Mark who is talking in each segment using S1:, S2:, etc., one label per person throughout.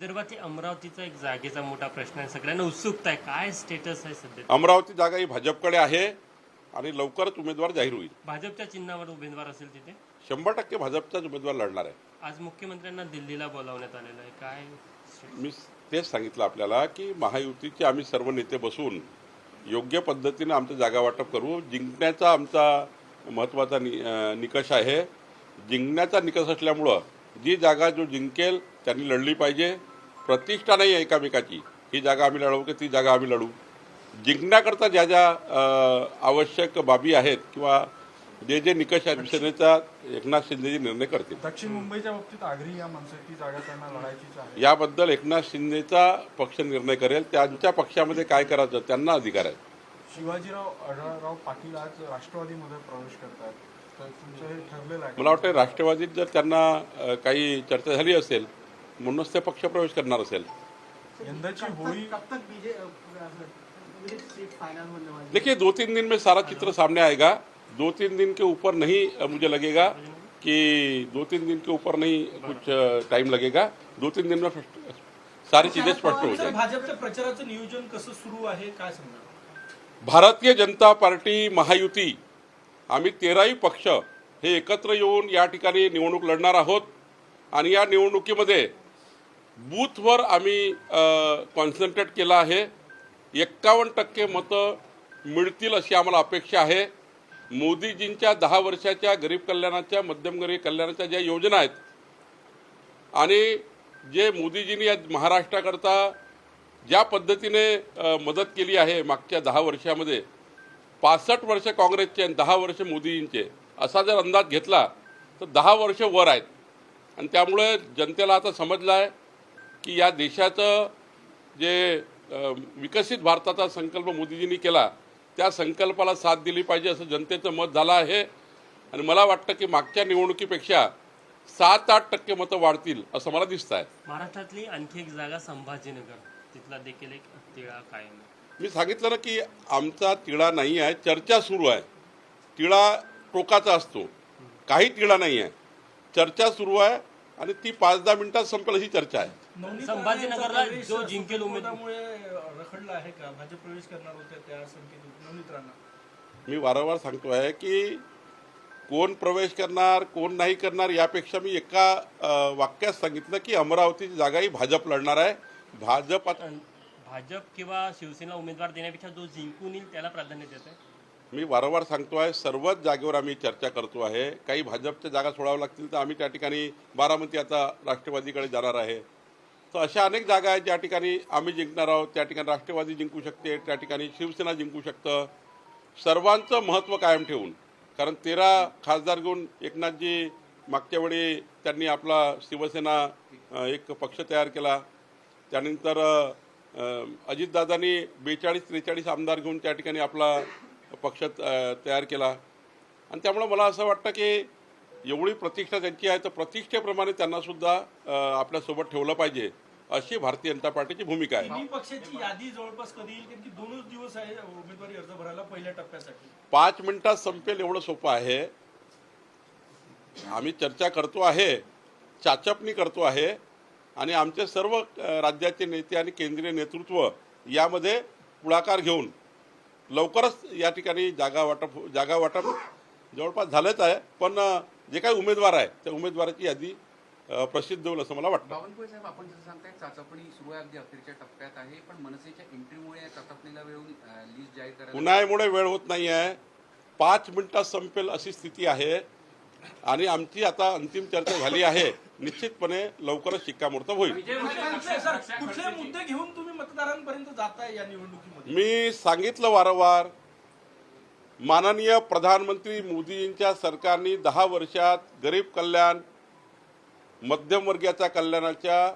S1: विदर्भात हे अमरावतीचा एक जागेचा मोठा प्रश्न आहे. सगळ्यांना उत्सुकता आहे. काय स्टेटस आहे सध्या?
S2: अमरावती जागा ही भाजपकडे आहे आणि लवकरच उमेदवार जाहीर होईल.
S1: भाजपच्या चिन्हावर उमेदवार असेल तिथे?
S2: शंभर टक्के भाजपचाच उमेदवार लढणार आहे.
S1: आज मुख्यमंत्र्यांना दिल्लीला बोलावण्यात आलेलं आहे. काय
S2: मी तेच सांगितलं आपल्याला की महायुतीचे आम्ही सर्व नेते बसून योग्य पद्धतीने आमचं जागा वाटप करू. जिंकण्याचा आमचा महत्त्वाचा नि अं, निकष आहे. जिंकण्याचा निकष असल्यामुळं जी जागा जो जिंकेल त्यांनी लढली पाहिजे. प्रतिष्ठा नाही आहे एकामेकाची. ही जागा आम्ही लढवू की ती जागा आम्ही लढू जिंकण्याकरता ज्या ज्या आवश्यक बाबी आहेत किंवा जे जे निकष आहेत सेनेचा एकनाथ शिंदेजी निर्णय करतील.
S3: दक्षिण मुंबईच्या बाबतीत आगरी या मनसेची जागा त्यांना लढायचीच आहे.
S2: याबद्दल एकनाथ शिंदेचा पक्ष निर्णय करेल. त्यांच्या पक्षामध्ये काय करायचं त्यांना अधिकार आहे.
S3: शिवाजीराव आढळराव पाटील आज राष्ट्रवादीमध्ये प्रवेश करतात. तर तुमचं हे ठरलेलं आहे.
S2: मला वाटतं राष्ट्रवादीत जर त्यांना काही चर्चा झाली असेल म्हणूनच ते पक्ष प्रवेश करणार असेल.
S3: यंदाची होळी
S4: वाली
S2: देखिए दो तीन दिन में सारा चित्र सामने आएगा। दो तीन दिन के ऊपर नहीं मुझे लगेगा कि दो तीन दिन के ऊपर नहीं कुछ टाइम लगेगा। दो तीन दिन में सारी चीजें स्पष्ट हो जाएगी।
S5: भाजपच्या प्रचाराचं नियोजन कसं सुरू आहे काय सांगणार?
S2: भारतीय जनता पार्टी महायुती आम्ही तेराही पक्ष हे एकत्र येऊन या ठिकाणी निवडणूक लढणार आहोत. आणि या निवडणुकीमध्ये बूथवर आम्ही कॉन्सन्ट्रेट केलं आहे. एक्कावन्न टक्के मतं मिळतील अशी आम्हाला अपेक्षा आहे. मोदीजींच्या दहा वर्षाच्या गरीब कल्याणाच्या मध्यम गरीब कल्याणाच्या ज्या योजना आहेत आणि जे मोदीजींनी या महाराष्ट्राकरता ज्या पद्धतीने मदत केली आहे मागच्या दहा वर्षामध्ये पासष्ट वर्ष काँग्रेसचे आणि दहा वर्ष मोदीजींचे असा जर अंदाज घेतला तर दहा वर्ष वर आहेत. आणि त्यामुळे जनतेला आता समजलं आहे की या देशाचं जे विकसित भारताचा संकल्प मोदीजींनी केला त्या संकल्पाला साथ दिली पाहिजे असं जनतेचं मत झालं आहे. आणि मला वाटतं की मागच्या निवडणुकीपेक्षा सात आठ टक्के मतं वाढतील असं मला दिसतं आहे
S1: महाराष्ट्रातली आणखी एक जागा संभाजीनगर. तिथला देखील एक तिळा कायम.
S2: मी सांगितलं ना की आमचा तिळा नाही आहे चर्चा सुरू आहे. तिळा टोकाचा असतो. काही तिळा नाही आहे. चर्चा सुरू आहे आणि ती पाच दहा मिनिटात संपेल अशी चर्चा आहे.
S1: संभाजीनगरला जो जिंकेल
S5: रखडला आहे का? भाजप प्रवेश करणार होते त्या संख्येत नवनीत राणा.
S2: मी वारंवार सांगतो आहे की कोण प्रवेश करणार कोण नाही करणार यापेक्षा मी एका वाक्यात सांगितलं की अमरावतीची जागा ही भाजप लढणार आहे. भाजप
S1: भाजप किंवा शिवसेना उमेदवार देण्यापेक्षा जो जिंकून येईल त्याला प्राधान्य देत आहे
S2: मी वारंवार सांगतो आहे सर्वच जागेवर आम्ही चर्चा करतो आहे. काही भाजपच्या जागा सोडाव्या लागतील तर आम्ही त्या ठिकाणी बारामती आता राष्ट्रवादीकडे जाणार आहे. तर अशा अनेक जागा आहेत ज्या ठिकाणी आम्ही जिंकणार आहोत त्या ठिकाणी राष्ट्रवादी जिंकू शकते त्या ठिकाणी शिवसेना जिंकू शकतं. सर्वांचं महत्त्व कायम ठेवून कारण तेरा खासदार घेऊन एकनाथजी मागच्या वेळी त्यांनी आपला शिवसेना एक पक्ष तयार केला. त्यानंतर अजितदादांनी बेचाळीस त्रेचाळीस आमदार घेऊन त्या ठिकाणी आपला पक्ष तयार केला. आणि त्यामुळं मला असं वाटतं की एवढी प्रतिष्ठा त्यांची आहे तर प्रतिष्ठेप्रमाणे त्यांना सुद्धा आपल्यासोबत ठेवलं पाहिजे अशी भारतीय जनता पार्टीची भूमिका आहे.
S5: पक्षाची यादी जवळपास कधी येईल? की दोनच दिवस आहे उमेदवारी अर्ज भरायला पहिल्या टप्प्यासाठी.
S2: पाच मिनिटात संपेल एवढं सोपं आहे. आम्ही चर्चा करतो आहे चाचपणी करतो आहे आणि आमचे सर्व राज्याचे नेते आणि केंद्रीय नेतृत्व यामध्ये पुढाकार घेऊन लवकरच या ठिकाणी जागा वाटप जागा वाटप जवळपास झालंच आहे. पण जे काही उमेदवार आहे त्या उमेदवाराची यादी प्रसिद्ध होईल असं मला वाटतं.
S6: बावनकुळे साहेब आपण जसं सांगताय चाचपणी सुरू आहे अगदी अखेरच्या टप्प्यात आहे पण मनसेच्या एंट्रीमुळे या चाचपणीला वेळून लिस्ट जाहीर करायला
S2: उन्हाळ्यामुळे वेळ होत नाही आहे. पाच मिनिटात संपेल अशी स्थिती आहे. आणि आमची आता अंतिम चर्चा झाली आहे. निश्चितपणे लवकरच शिक्कामोर्तब होईल.
S5: कुठले? मुद्दे घेऊन तुम्ही मतदारांपर्यंत जाताय या निवडणुकीमध्ये?
S2: मी सांगितलं वारंवार माननीय प्रधानमंत्री मोदींच्या सरकारने दहा वर्षात गरीब कल्याण मध्यमवर्गीयाच्या कल्याणाच्या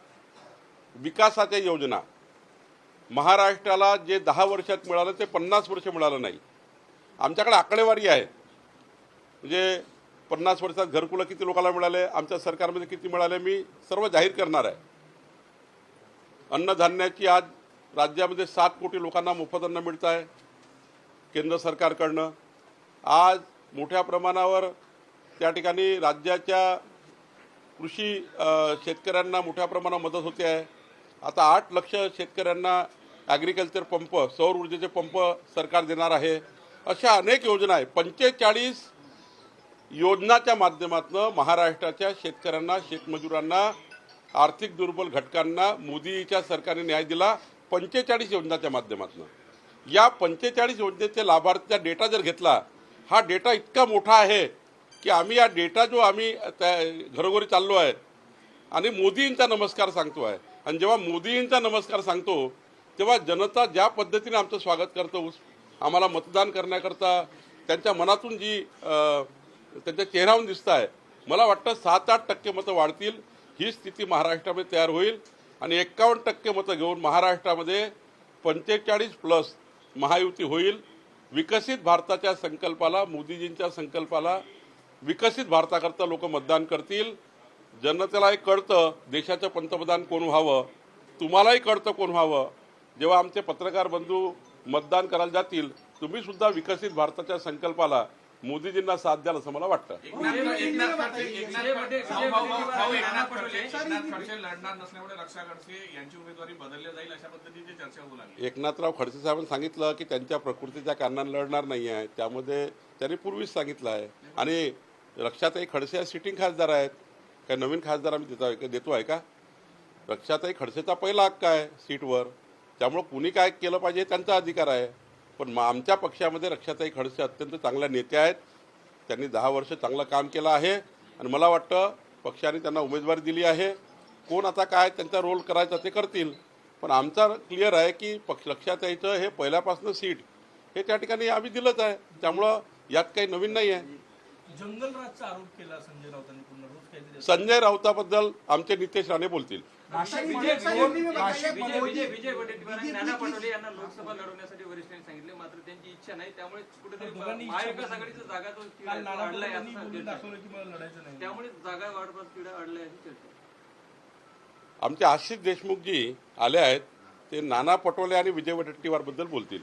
S2: विकासाच्या योजना महाराष्ट्राला जे दहा वर्षात मिळालं ते पन्नास वर्ष मिळालं नाही. आमच्याकडे आकडेवारी आहे. म्हणजे पन्नास वर्षात घरकुलं किती लोकांना मिळाले आमच्या सरकारमध्ये किती मिळाले मी सर्व जाहीर करणार आहे. अन्नधान्याची आज राज्यामध्ये सात कोटी लोकांना मोफत अन्न मिळत आहे केंद्र सरकारकडनं. आज मोठ्या प्रमाणावर त्या ठिकाणी राज्याच्या कृषी शेतकऱ्यांना मोठ्या प्रमाणात मदत होते आहे. आता आठ लक्ष शेतकऱ्यांना ॲग्रिकल्चर पंप सौर ऊर्जेचे पंप सरकार देणार आहे. अशा अनेक योजना आहे. पंचेचाळीस योजनाच्या माध्यमातून महाराष्ट्राच्या शेतकऱ्यांना शेतमजुरांना आर्थिक दुर्बल घटकांना मोदीच्या सरकारने न्याय दिला. पंचेचाळीस योजनाच्या माध्यमातून. या पंचेचाळीस योजनेचे लाभार्थीचा डेटा जर घेतला हा डेटा इतका मोठा आहे की आम्ही या डेटा जो आम्ही त्या घरोघरी चाललो आहे आणि मोदींचा नमस्कार सांगतो आहे. आणि जेव्हा मोदींचा नमस्कार सांगतो तेव्हा जनता ज्या पद्धतीने आमचं स्वागत करतो आम्हाला मतदान करण्याकरता त्यांच्या मनातून जी त्यांच्या चेहऱ्यावरून दिसत आहे मला वाटतं सात आठ टक्के मतं वाढतील ही स्थिती महाराष्ट्रामध्ये तयार होईल. आणि एक्कावन्न टक्के मतं घेऊन महाराष्ट्रामध्ये पंचेचाळीस प्लस महायुती होईल विकसित भारताच्या संकल्पाला मोदीजींच्या संकल्पाला विकसित भारताकरता लोक मतदान करतील. जनतेलाही कळतं देशाचं पंतप्रधान कोण व्हावं? तुम्हालाही कळतं कोण व्हावं? जेव्हा आमचे पत्रकार बंधू मतदान करायला जातील तुम्ही सुद्धा विकसित भारताच्या संकल्पाला मोदीजींना साथ द्याल असं मला वाटतं. एकनाथराव खडसे साहेबांनी सांगितलं की त्यांच्या प्रकृतीच्या कारणाने लढणार नाही आहे त्यामध्ये त्यांनी पूर्वीच सांगितलं आहे. आणि रक्षाताई खडसे सिटिंग खासदार आहेत. काय नवीन खासदार आम्ही देतो देतो आहे का? रक्षाताई खडसेचा पहिला हक्क आहे सीटवर त्यामुळं कुणी काय केलं पाहिजे त्यांचा अधिकार आहे. पण मग आमच्या पक्षामध्ये रक्षाताई खडसे अत्यंत चांगल्या नेत्या आहेत. त्यांनी दहा वर्ष चांगलं काम केलं आहे. आणि मला वाटतं पक्षाने त्यांना उमेदवारी दिली आहे. कोण आता काय त्यांचा रोल करायचा ते करतील. पण आमचा क्लिअर आहे की पक्ष लक्षात यायचं हे पहिल्यापासून सीट हे त्या ठिकाणी आम्ही दिलंच आहे. त्यामुळं यात काही नवीन नाही आहे
S5: जंगलराजचा आरोप केला संजय राऊतांनी पुन्हा रोज काहीतरी
S2: संजय राऊताबद्दल आमचे नितेश राणे बोलतील.
S3: नाशिकमध्ये दोन
S4: विजय
S3: नाशिकमध्ये
S4: विजय
S7: विजय वडेट्टीवार आणि नाना पटोले यांना लोकसभा लढवण्यासाठी वरिष्ठांनी सांगितले मात्र त्यांची इच्छा नाही. त्यामुळे कुठेतरी
S5: दोघांनी इच्छा
S7: महाविकास आघाडीचं जागा तो तिढा अडलाय त्यामुळे वाढपास तिढा अडलाय अशी चर्चा.
S2: आमचे आशिष देशमुखजी आले आहेत ते नाना पटोले आणि विजय वडेट्टीवारबद्दल बोलतील